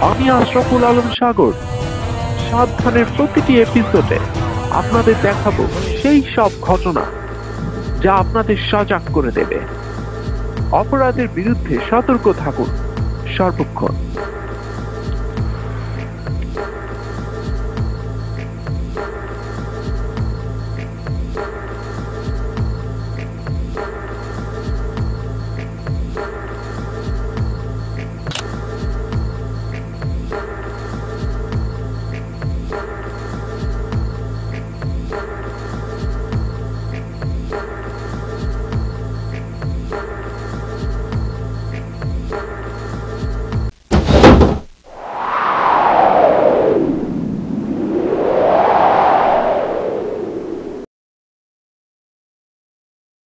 আমি আশরাফুল আলম সাগর। সাবধানের প্রতিটি এপিসোডে আপনাদের দেখাবো সেই সব ঘটনা যা আপনাদের সজাগ করে দেবে। অপরাধের বিরুদ্ধে সতর্ক থাকুন, সর্বক্ষণ।